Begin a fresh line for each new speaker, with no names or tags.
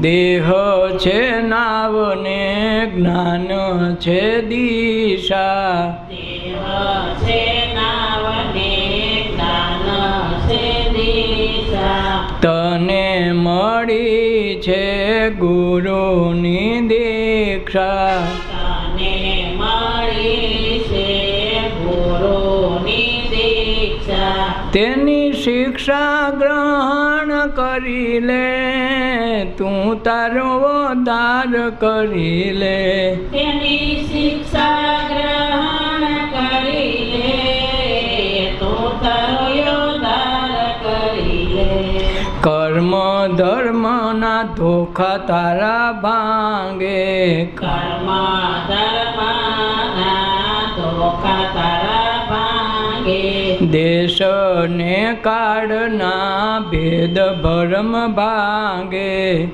દેહ છે નાવ ને જ્ઞાન છે દિશા.
નાવને જ્ઞાન છે દિશા.
તને મળી છે ગુરુની દીક્ષા.
તને મળી
તેની શિક્ષા ગ્રહણ કરી લે તું તારો ઉદ્ધાર કરી લે.
તેની શિક્ષા ગ્રહણ કરી લે તું તારો યોદ્ધાર કરી લે.
કર્મ ધર્મના ધોખા તારા ભાંગે.
કર્મ ધર્મના ધોખા તારા ભાંગે.
દેશ ને કાળના ભેદ ભરમ ભાંગે.